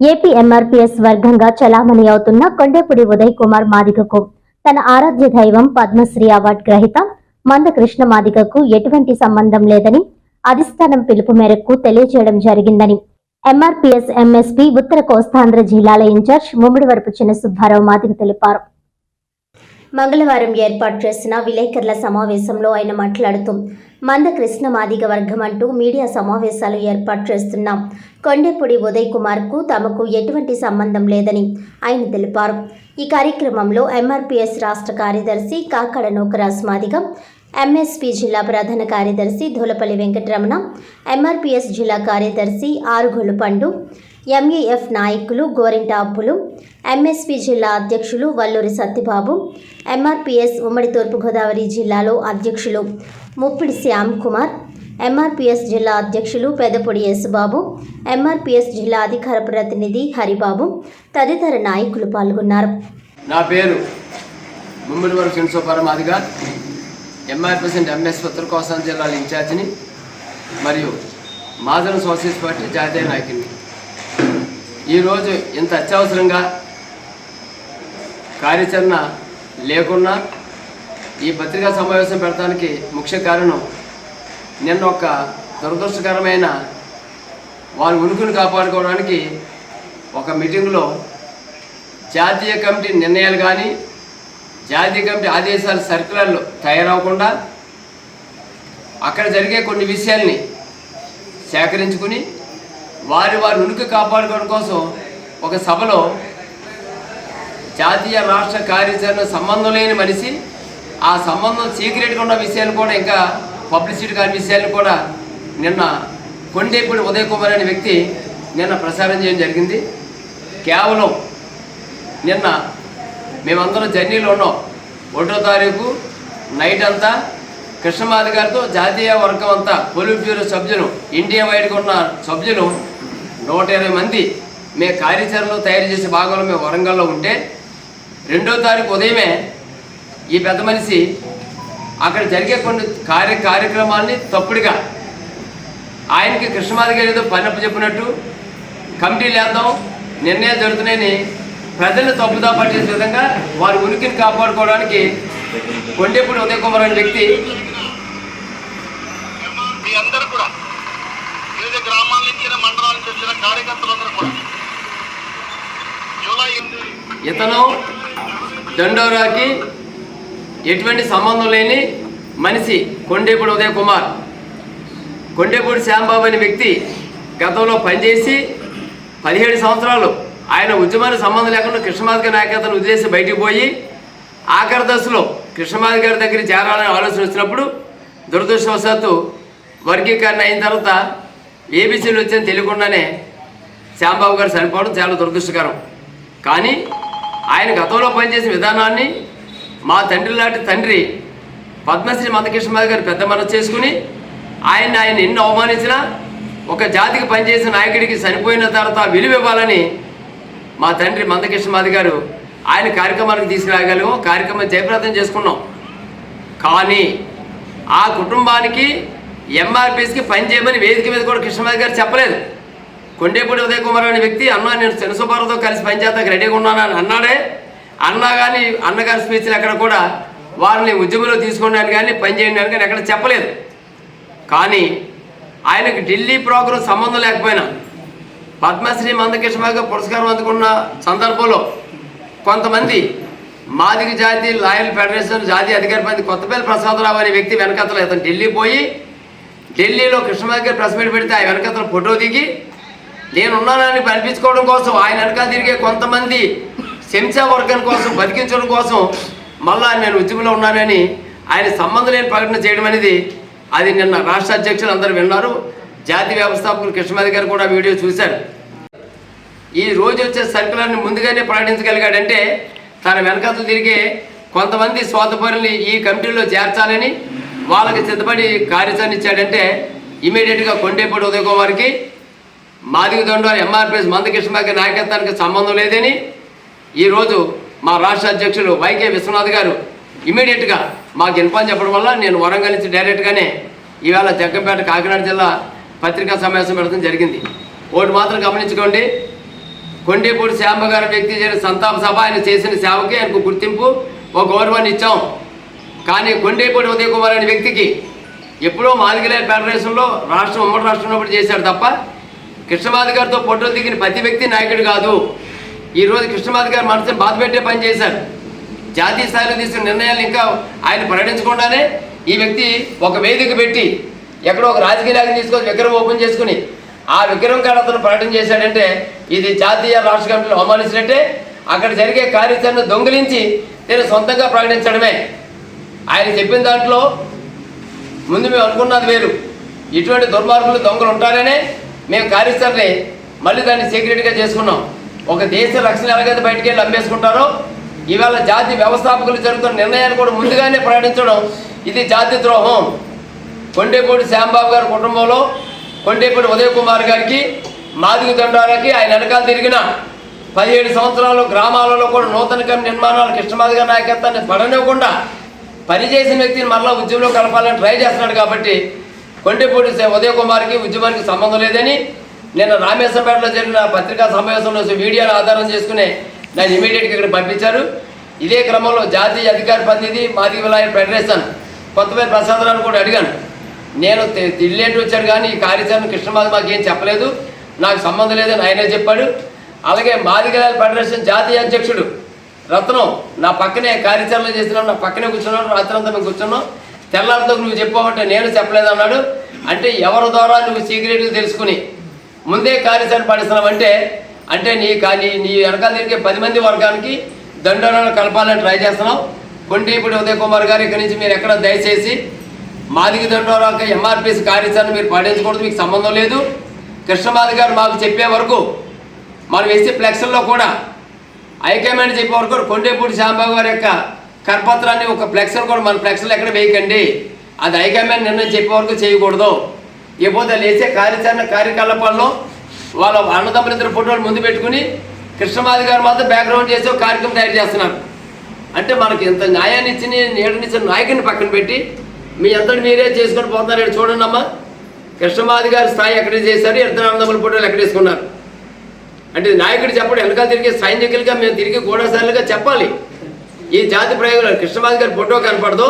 AP MRPS వర్గంగా చలామణి అవుతున్న కొండేపుడి ఉదయ్ కుమార్ మాదిగకు తన ఆరాధ్య దైవం పద్మశ్రీ అవార్డు గ్రహీత మంద కృష్ణ మాదిగకు ఎటువంటి సంబంధం లేదని అధిష్టానం పిలుపు మేరకు తెలియజేయడం జరిగిందని ఎంఆర్పీఎస్ ఎంఎస్పీ ఉత్తర కోస్తాంధ్ర జిల్లాల ఇన్ఛార్జ్ ముమ్మిడివరపు చిన్న సుబ్బారావు మాదిగ తెలిపారు. మంగళవారం ఏర్పాటు చేసిన విలేకరుల సమావేశంలో ఆయన మాట్లాడుతూ మంద కృష్ణ మాదిగ వర్గం అంటూ మీడియా సమావేశాలు ఏర్పాటు చేస్తున్నాం. కొండెపూడి ఉదయ్ కుమార్కు తమకు ఎటువంటి సంబంధం లేదని ఆయన తెలిపారు. ఈ కార్యక్రమంలో ఎంఆర్పిఎస్ రాష్ట్ర కార్యదర్శి కాకడ నూకరాజ్ మాదిగ ఎంఎస్పీ జిల్లా ప్రధాన కార్యదర్శి ధూలపల్లి వెంకటరమణ ఎంఆర్పిఎస్ జిల్లా కార్యదర్శి ఆరుగులు పండు ఎంఈఎఫ్ నాయకులు గోరింట అబ్బులు ఎంఎస్పీ జిల్లా అధ్యక్షులు వల్లూరి సత్యబాబు ఎంఆర్పిఎస్ ఉమ్మడి తూర్పుగోదావరి జిల్లాలో అధ్యక్షులు ముప్పిడి శ్యామ్ కుమార్ ఎంఆర్పీఎస్ జిల్లా అధ్యక్షులు పెదపొడి యేసుబాబు ఎంఆర్పిఎస్ జిల్లా అధికార ప్రతినిధి హరిబాబు తదితర నాయకులు పాల్గొన్నారు. నా పేరు ముమ్మిడి వరకు ఎంఎస్ ఉత్తర జిల్లాల ఇన్ఛార్జిని మరియు మాజన్ సోషలిస్ట్ పార్టీ జాతీయ నాయకుని. ఈరోజు ఇంత అత్యవసరంగా కార్యాచరణ లేకున్నా ఈ పత్రికా సమావేశం పెడతానికి ముఖ్య కారణం నిన్న ఒక దురదృష్టకరమైన వారి ఉనికిని కాపాడుకోవడానికి ఒక మీటింగ్లో జాతీయ కమిటీ నిర్ణయాలు కానీ జాతీయ కమిటీ ఆదేశాలు సర్కులర్లు తయారవకుండా అక్కడ జరిగే కొన్ని విషయాల్ని సేకరించుకుని వారి వారి ఉనికి కాపాడుకోవడం కోసం ఒక సభలో జాతీయ రాష్ట్ర కార్యాచరణ సంబంధం లేని మనిషి ఆ సంబంధం సీక్రెట్గా ఉన్న విషయాలు కూడా ఇంకా పబ్లిసిటీ కాని విషయాలను కూడా నిన్న కొండేపూడి ఉదయ్ కుమార్ అనే వ్యక్తి నిన్న ప్రసారం చేయడం జరిగింది. కేవలం నిన్న మేమందరం జర్నీలో ఉన్నాం. ఒకటో తారీఖు నైట్ అంతా కృష్ణమాధి గారితో జాతీయ వర్గం అంతా పొలిట్ బ్యూరో సభ్యులు ఇండియా వైడ్గా ఉన్న సభ్యులు నూట ఇరవై మంది మేము కార్యాచరణలో తయారు చేసే భాగంలో మేము వరంగల్లో ఉంటే రెండో తారీఖు ఉదయమే ఈ పెద్ద మనిషి అక్కడ జరిగే కొన్ని కార్య కార్యక్రమాల్ని తప్పుడుగా ఆయనకి కృష్ణమాధి ఏదో పనప్ప చెప్పినట్టు కమిటీలు వేద్దాం నిర్ణయాలు జరుగుతున్నాయని ప్రజలను తప్పుదా పట్టేసే విధంగా వారి ఉనికిని కాపాడుకోవడానికి కొండేపూడి ఉదయ్ కుమార్ అనే వ్యక్తి మీ అందరూ కూడా వివిధ గ్రామాల నుంచి మండలాల నుంచి వచ్చిన కార్యకర్తలందరూ కూడా. జూలై ఇతను దండోరాకి ఎటువంటి సంబంధం లేని మనిషి కొండేపూడి ఉదయ్ కుమార్. కొండేపూడి శ్యాంబాబు అనే వ్యక్తి గతంలో పనిచేసి పదిహేడు సంవత్సరాలు ఆయన ఉద్యమానికి సంబంధం లేకుండా కృష్ణమాధిక నాయకత్వం నాయకత్వాన్ని బయటికి పోయి ఆఖరి దశలో కృష్ణమాధి గారి దగ్గర చేరాలని ఆలోచన వచ్చినప్పుడు దురదృష్టవశాత్తు వర్గీకరణ అయిన తర్వాత ఏబీసీలు వచ్చిందని తెలియకుండానే శ్యాంబాబు గారు చనిపోవడం చాలా దురదృష్టకరం. కానీ ఆయన గతంలో పనిచేసిన విధానాన్ని మా తండ్రి లాంటి తండ్రి పద్మశ్రీ మధకృష్ణ గారు పెద్ద మనసు చేసుకుని ఆయన ఆయన ఎన్ని అవమానించినా ఒక జాతికి పనిచేసిన నాయకుడికి చనిపోయిన తర్వాత విలువ ఇవ్వాలని మా తండ్రి మందకృష్ణమాధి గారు ఆయన కార్యక్రమానికి తీసుకురాగలిగాం కార్యక్రమం జయప్రదం చేసుకున్నాం. కానీ ఆ కుటుంబానికి ఎంఆర్పిఎస్కి పనిచేయమని వేదిక మీద కూడా కృష్ణమాధి గారు చెప్పలేదు. కొండేపూడి ఉదయ్ కుమార్ అనే వ్యక్తి అన్న నేను శనసుబారుతో కలిసి పనిచేస్తానికి రెడీగా ఉన్నాను అని అన్నాడే. అన్నా కానీ అన్నగారి స్పీచ్లు ఎక్కడ కూడా వారిని ఉద్యమంలో తీసుకున్నాను కానీ పనిచేయండి అని కానీ ఎక్కడ చెప్పలేదు. కానీ ఆయనకు ఢిల్లీ ప్రోగ్రాం సంబంధం లేకపోయినా పద్మశ్రీ మందకృష్ణ పురస్కారం అందుకున్న సందర్భంలో కొంతమంది మాదిక జాతి లాయల్ ఫెడరేషన్ జాతీయ అధికారి మంది కొత్తపల్లి ప్రసాదరావు అనే వ్యక్తి వెనకతలు ఇతను ఢిల్లీ పోయి ఢిల్లీలో కృష్ణమాధి గారు ప్రెస్ మీట్ పెడితే ఆ వెనకతలు ఫోటో దిగి నేనున్నానని కనిపించుకోవడం కోసం ఆయన వెనకాల తిరిగే కొంతమంది శంసా వర్గం కోసం బతికించడం కోసం మళ్ళా నేను ఉద్యమంలో ఉన్నానని ఆయన సంబంధం లేని ప్రకటన చేయడం అనేది అది నిన్న రాష్ట్ర అధ్యక్షులు అందరూ విన్నారు. జాతీయ వ్యవస్థాపకులు కృష్ణమాది గారు కూడా వీడియో చూశారు. ఈ రోజు వచ్చే సర్కులర్ని ముందుగానే ప్రకటించగలిగాడంటే తన వెనకతలు తిరిగే కొంతమంది స్వార్థపరుల్ని ఈ కమిటీలో చేర్చాలని వాళ్ళకి సిద్ధపడి కార్యాచరణ ఇచ్చాడంటే ఇమీడియట్గా కొండేపూడి ఉదయ్ మాదిగ దండోర ఎంఆర్పిఎస్ మందకృష్ణ నాయకత్వానికి సంబంధం లేదని ఈరోజు మా రాష్ట్ర అధ్యక్షులు వైకే విశ్వనాథ్ గారు ఇమీడియట్గా మాకు ఇన్ఫార్మ్ చెప్పడం వల్ల నేను వరంగల్ నుంచి డైరెక్ట్గానే ఈవేళ జగ్గంపేట కాకినాడ జిల్లా పత్రికా సమావేశం పెడతాం జరిగింది. ఒకటి మాత్రం గమనించుకోండి. కొండేపూడి శ్యాంబ గారి వ్యక్తి చేసిన సంతాప సభ ఆయన చేసిన సేవకి ఆయనకు గుర్తింపు ఒక గౌరవాన్ని ఇచ్చాం. కానీ కొండేపూడి ఉదయ్ కుమార్ అనే వ్యక్తికి ఎప్పుడో మాదిగలే ఫెడరేషన్లో రాష్ట్రం ఉమ్మడి రాష్ట్రంలో చేశారు చేశాడు తప్ప కృష్ణమాధ గారితో ఫోటోలు దిగిన ప్రతి వ్యక్తి నాయకుడు కాదు. ఈరోజు కృష్ణమాధ గారు మనసుని బాధ పెట్టే పని చేశారు. జాతీయ స్థాయిలో తీసుకున్న నిర్ణయాలు ఇంకా ఆయన ప్రకటించకుండానే ఈ వ్యక్తి ఒక వేదిక పెట్టి ఎక్కడో ఒక రాజకీయ నాయకుని తీసుకొని విగ్రహం ఓపెన్ చేసుకుని ఆ విగ్రహం కాడ అతను ప్రకటన చేశాడంటే ఇది జాతీయ రాష్ట్ర కమిటీలు అవమానించినట్టే అక్కడ జరిగే కార్యాచరణను దొంగిలించి నేను సొంతంగా ప్రకటించడమే. ఆయన చెప్పిన దాంట్లో ముందు మేము అనుకున్నది వేరు. ఇటువంటి దుర్మార్గులు దొంగలు ఉంటారనే మేము కార్యాచరణని మళ్ళీ దాన్ని సీక్రెట్గా చేసుకున్నాం. ఒక దేశ రక్షణ ఎలాగైతే బయటికి వెళ్ళి అమ్మేసుకుంటారో ఇవాళ జాతి వ్యవస్థాపకులు జరుగుతున్న నిర్ణయాన్ని కూడా ముందుగానే ప్రకటించడం ఇది జాతి ద్రోహం. కొండేపూడి శ్యాంబాబు గారి కుటుంబంలో కొండేపూడి ఉదయ్ కుమార్ గారికి మాదిగు దండాలకి ఆయన వెనకాల తిరిగిన పదిహేడు సంవత్సరాలు గ్రామాలలో కూడా నూతన కమిటీ నిర్మాణాలు కృష్ణమాది గారి నాయకత్వాన్ని పడనివ్వకుండా పనిచేసిన వ్యక్తిని మరలా ఉద్యమంలో కలపాలని ట్రై చేస్తున్నాడు కాబట్టి కొండపూడి ఉదయ కుమార్కి ఉద్యమానికి సంబంధం లేదని నిన్న రామేశ్వరపేటలో జరిగిన పత్రికా సమావేశంలో వీడియోను ఆధారం చేసుకుని నన్ను ఇమీడియట్గా ఇక్కడ పంపించారు. ఇదే క్రమంలో జాతీయ అధికార ప్రతినిధి మాదిగ విలాయర్ ఫెడరేషన్ కొత్తపేరు ప్రసాదరావు కూడా అడిగాను. నేను తె- వచ్చాడు వచ్చాను కానీ ఈ కార్యాచరణ కృష్ణమాది మాకు ఏం చెప్పలేదు. నాకు సంబంధం లేదని ఆయనే చెప్పాడు. అలాగే మాదిగలాల ఫెడరేషన్ జాతీయ అధ్యక్షుడు రత్నం నా పక్కనే కార్యాచరణ చేస్తున్నాం నా పక్కనే కూర్చున్నాడు రాత్రంతా మేము కూర్చున్నాం. తెల్లారితో నువ్వు చెప్పావంటే నేను చెప్పలేదన్నాడు అంటే ఎవరి ద్వారా నువ్వు సీక్రెట్లు తెలుసుకుని? ముందే కార్యాచరణ పాటిస్తున్నావంటే అంటే నీ కానీ నీ వెనకాల తిరిగే పది మంది వర్గానికి దండోరాలు కలపాలని ట్రై చేస్తున్నాం కొండీపుడి ఉదయ్ కుమార్ గారు ఇక్కడి నుంచి మీరు ఎక్కడ దయచేసి మాదిగి దండోరాక ఎంఆర్పిఎస్ కార్యాచరణ మీరు పాటించకూడదు మీకు సంబంధం లేదు. కృష్ణమాది గారు మాకు చెప్పే వరకు మనం వేసే ఫ్లెక్స్ల్లో కూడా హైకమాండ్ చెప్పే వరకు కొండేపూడి శాంబాబు గారి యొక్క కరపత్రాన్ని ఒక ఫ్లెక్సర్ కూడా మన ఫ్లెక్సర్లు ఎక్కడ వేయకండి. అది హైకమాండ్ నిర్ణయం చెప్పే వరకు చేయకూడదు. ఇకపోతే లేచే కార్యాచరణ కార్యకలాపాల్లో వాళ్ళ అన్నదమ్ములు ఇద్దరు ఫోటోలు ముందు పెట్టుకుని కృష్ణమాది గారు మాత్రం బ్యాక్గ్రౌండ్ చేసి ఒక కార్యక్రమం తయారు చేస్తున్నారు. అంటే మనకి ఇంత న్యాయాన్ని ఇచ్చి నీడనిచ్చిన నాయకుని పక్కన పెట్టి మీ అంతటి మీరే చేసుకొని పోతున్నారు చూడండి అమ్మా. కృష్ణమాది గారి స్థాయి ఎక్కడ చేశారు? ఇద్దరు అన్నదమ్ముల ఫోటోలు ఎక్కడ వేసుకున్నారు? అంటే నాయకుడు చెప్పడం వెనకాల తిరిగి సైనికులుగా మేము తిరిగి గూఢశాలుగా చెప్పాలి. ఈ జాతి ప్రయోగంలో కృష్ణమాది గారి ఫోటో కనపడదు